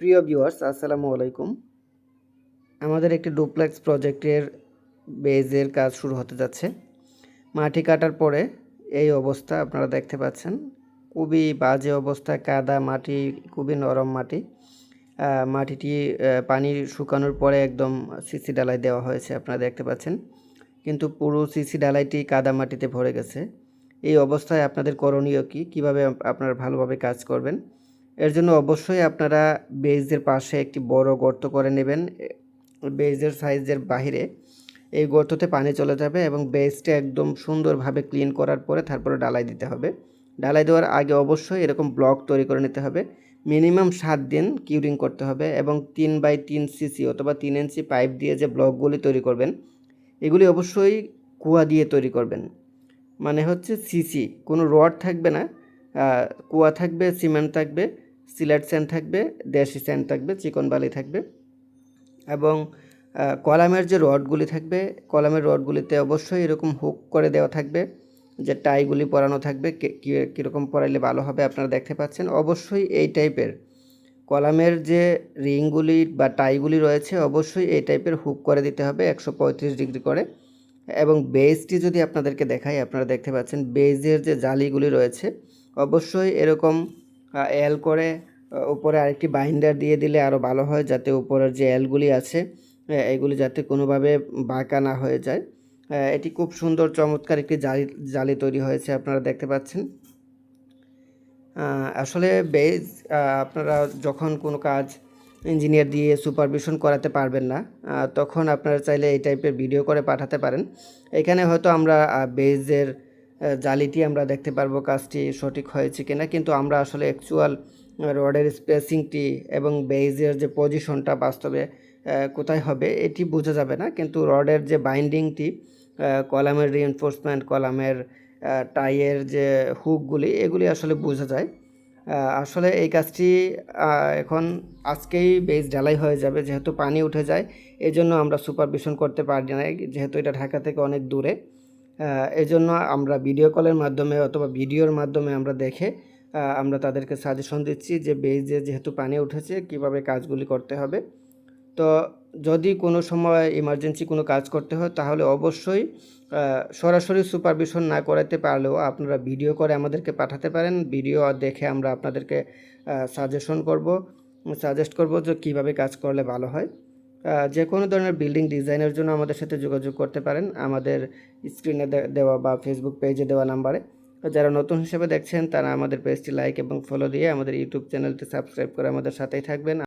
প্রিয় ভিউয়ার্স আসসালামু আলাইকুম। আমাদের একটি ডুপ্লেক্স প্রজেক্টের বেজের কাজ শুরু হতে যাচ্ছে। মাটি কাটার পরে এই অবস্থা আপনারা দেখতে পাচ্ছেন। খুবই বাজে অবস্থা, কাদা মাটি, খুবই নরম মাটি। মাটিটি পানি শুকানোর পরে একদম সিসি ডালাই দেওয়া হয়েছে, আপনারা দেখতে পাচ্ছেন। কিন্তু পুরো সিসি ডালাইটি কাদা মাটিতে ভরে গেছে। এই অবস্থায় আপনাদের করণীয় কি? কীভাবে আপ- আপনারা ভালোভাবে কাজ করবেন? এর জন্য অবশ্যই আপনারা বেজের পাশে একটি বড় গর্ত করে নেবেন, বেজের সাইজের বাইরে এই গর্ততে পানি চলে যাবে এবং বেজটা একদম সুন্দরভাবে ক্লিন করার পরে তারপরে ডালাই দিতে হবে। ডালাই দেওয়ার আগে অবশ্যই এরকম ব্লক তৈরি করে নিতে হবে। মিনিমাম সাত দিন কিউরিং করতে হবে এবং তিন বাই তিন সিসি অথবা তিন ইঞ্চি পাইপ দিয়ে যে ব্লকগুলি তৈরি করবেন, এগুলি অবশ্যই কুয়া দিয়ে তৈরি করবেন। মানে হচ্ছে সিসি, কোনো রড থাকবে না কুয়া থাকবে, সিমেন্ট থাকবে সিলেট স্যান্ড থাকবে, দেশি স্যান্ড থাকবে, চিকন বালি থাকবে এবং কলামের যে রডগুলি থাকবে, কলামের রডগুলিতে অবশ্যই এরকম হুক করে দেওয়া থাকবে যে টাইগুলি পরানো থাকবে কীরকম পরাইলে ভালো হবে আপনারা দেখতে পাচ্ছেন। অবশ্যই এই টাইপের কলামের যে রিংগুলি বা টাইগুলি রয়েছে, অবশ্যই এই টাইপের হুক করে দিতে হবে একশো পঁয়ত্রিশ ডিগ্রি করে এবং বেজটি যদি আপনাদেরকে দেখাই, আপনারা দেখতে পাচ্ছেন বেজের যে জালিগুলি রয়েছে, অবশ্যই এরকম এল করে উপরে আরেকটি বাইন্ডার দিয়ে দিলে আরও ভালো হয় যাতে উপরের যে এলগুলি আছে এগুলি যাতে কোনোভাবে বাঁকা না হয়ে যায়। এটি খুব সুন্দর, চমৎকার একটি জালি জালি তৈরি হয়েছে, আপনারা দেখতে পাচ্ছেন। আসলে বেজ আপনারা যখন কোনো কাজ ইঞ্জিনিয়ার দিয়ে সুপারভিশন করাতে পারবেন না তখন আপনারা চাইলে এই টাইপের ভিডিও করে পাঠাতে পারেন। এখানে হয়তো আমরা বেজের জালিটি আমরা দেখতে পারব কাজটি সঠিক হয়েছে কিনা, কিন্তু আমরা আসলে অ্যাকচুয়াল রডের স্পেসিংটি এবং বেজের যে পজিশনটা বাস্তবে কোথায় হবে এটি বোঝা যাবে না, কিন্তু রডের যে বাইন্ডিংটি কলামের রিএনফোর্সমেন্ট কলামের টাইয়ের যে হুকগুলি এগুলি আসলে বোঝা যায়। আসলে এই কাজটি এখন আজকেই বেজ ঢালাই হয়ে যাবে, যেহেতু পানি উঠে যায় এই জন্য আমরা সুপারভিশন করতে পারি না যেহেতু এটা ঢাকা থেকে অনেক দূরে। আহ, এই জন্য আমরা ভিডিও কলের মাধ্যমে অথবা ভিডিওর মাধ্যমে আমরা দেখে আমরা তাদেরকে সাজেশন দিচ্ছি যে বেজে যেহেতু পানি উঠেছে কীভাবে কাজগুলি করতে হবে। তো যদি কোনো সময় ইমার্জেন্সি কোনো কাজ করতে হয় তাহলে অবশ্যই সরাসরি সুপারভিশন না করাতে পারলেও আপনারা ভিডিও করে আমাদেরকে পাঠাতে পারেন। ভিডিও দেখে আমরা আপনাদেরকে সাজেশন করব সাজেস্ট করব যে কীভাবে কাজ করলে ভালো হয়। যে কোনো ধরনের বিল্ডিং ডিজাইনের জন্য আমাদের সাথে যোগাযোগ করতে পারেন। আমাদের স্ক্রিনে দেওয়া বা ফেসবুক পেজে দেওয়া নাম্বারে যারা নতুন হিসেবে দেখছেন, তারা আমাদের পেজটি লাইক এবং ফলো দিয়ে আমাদের ইউটিউব চ্যানেলটি সাবস্ক্রাইব করে আমাদের সাথেই থাকবেন।